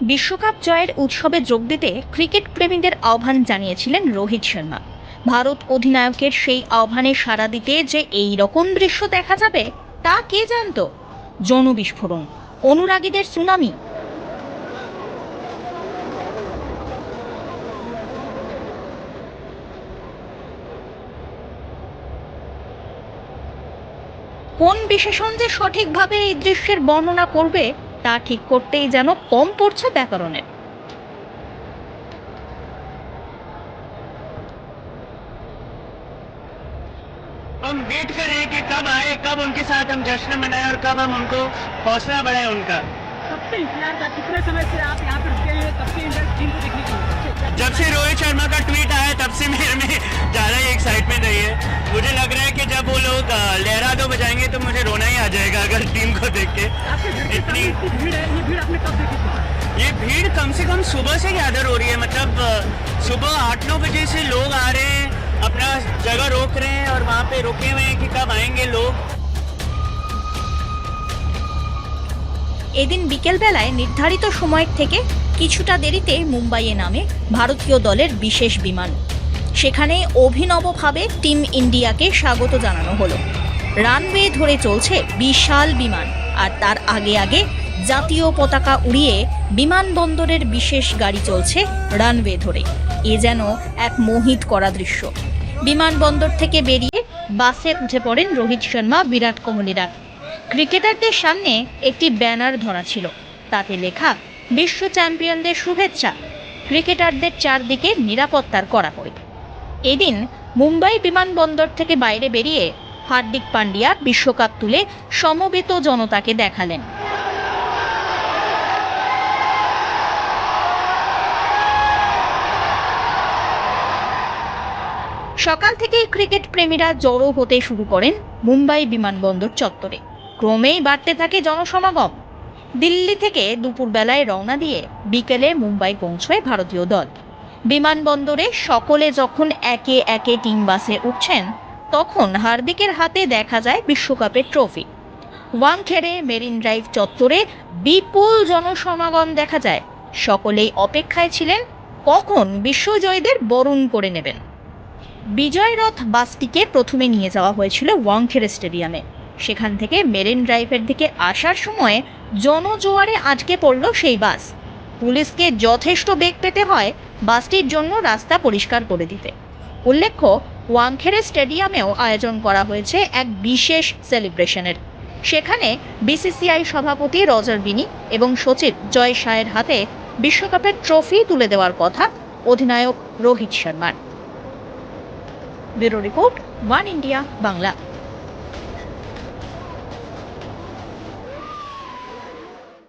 বিশ্বকাপ জয়ের উৎসবে যোগ দিতে ক্রিকেট প্রেমীদের আহ্বান জানিয়েছিলেন রোহিত শর্মা। ভারত অধিনায়কের সেই আহ্বানে সাড়া দিতে যে এই রকম দৃশ্য দেখা যাবে, তা কে জানতো? যৌন বিস্ফোরণ, অনুরাগীদের সুনামি। কোন বিশেষণ যে সঠিকভাবে এই দৃশ্যের বর্ণনা করবে তা ঠিক করতেই যেন কম পড়ছে ব্যাকরণের हम वेट कर रहे हैं कि कब आए कब उनके साथ हम जश्न मनाएं और कब हम उनको हौसला बढ़ाएं उनका कब से इंतजार था कितने समय से आप यहाँ पर रुके हुए कब से इंडियन टीम को देखने के लिए जब से रोहित शर्मा का ट्वीट आया तब से मेरे में ज्यादा ही एक्साइटमेंट रही है मुझे लग रहा है कि जब वो लोग अ, लहरा दो बजाएंगे तो मुझे रोना ही आ जाएगा अगर टीम को देख के आपके घर के सामने इतनी इतनी भीड़ है ये भीड़ आपने कब देखी थी ये भीड़ कम से कम सुबह से गैदर हो रही है मतलब अ, सुबह आठ नौ बजे से लोग आ रहे हैं अपना जगह रोक रहे हैं और वहाँ पे रुके हुए हैं कि कब आएंगे लोग এদিন বিকেলবেলায় নির্ধারিত সময়ের থেকে কিছুটা দেরিতে মুম্বাইয়ে নামে ভারতীয় দলের বিশেষ বিমান সেখানে অভিনবভাবে টিম ইন্ডিয়াকে স্বাগত জানানো হলো রানওয়ে ধরে চলছে বিশাল বিমান। আর তার আগে আগে জাতীয় পতাকা উড়িয়ে বিমানবন্দরের বিশেষ গাড়ি চলছে রানওয়ে ধরে। এ যেন এক মোহিত করা দৃশ্য। বিমানবন্দর থেকে বেরিয়ে বাসে উঠে পড়েন রোহিত শর্মা, বিরাট কোহলিরা ক্রিকেটারদের সামনে একটি ব্যানার ধরা ছিল। তাতে লেখা, বিশ্ব চ্যাম্পিয়নদের শুভেচ্ছা। ক্রিকেটারদের চারদিকে নিরাপত্তার করা কড়াকড়ি। এদিন মুম্বাই বিমানবন্দর থেকে বাইরে বেরিয়ে হার্দিক পান্ডিয়া বিশ্বকাপ তুলে সমবেত জনতাকে দেখালেন। সকাল থেকেই ক্রিকেট প্রেমীরা জড়ো হতে শুরু করেন মুম্বাই বিমানবন্দর চত্বরে। ক্রমেই বাড়তে থাকে জনসমাগম। দিল্লি থেকে দুপুরবেলায় রওনা দিয়ে বিকেলে মুম্বাই পৌঁছয় ভারতীয় দল। বিমানবন্দরে সকলে যখন একে একে টিম বাসে উঠছেন তখন হার্দিকের হাতে দেখা যায় বিশ্বকাপের ট্রফি। ওয়াংখেড়ে মেরিন ড্রাইভ চত্বরে বিপুল জনসমাগম দেখা যায়। সকলেই অপেক্ষায় ছিলেন কখন বিশ্বজয়ীদের বরণ করে নেবেন। বিজয় রথ বাসটিকে প্রথমে নিয়ে যাওয়া হয়েছিল ওয়াংখেড়ে স্টেডিয়ামে। সেখান থেকে মেরিন ড্রাইভের দিকে আসার সময় জনজোয়ারে আটকে পড়ল সেই বাস। পুলিশকে যথেষ্ট বেগ পেতে হয় বাসটির জন্য রাস্তা পরিষ্কার করে দিতে। উল্লেখ্য ওয়াংখেড়ে স্টেডিয়ামেও আয়োজন করা হয়েছে এক বিশেষ সেলিব্রেশনের। সেখানে বিসিসিআই সভাপতি রজার বিনি এবং সচিব জয় শাহের হাতে বিশ্বকাপের ট্রফি তুলে দেওয়ার কথা অধিনায়ক রোহিত শর্মার। Bureau report, One India, Bangla.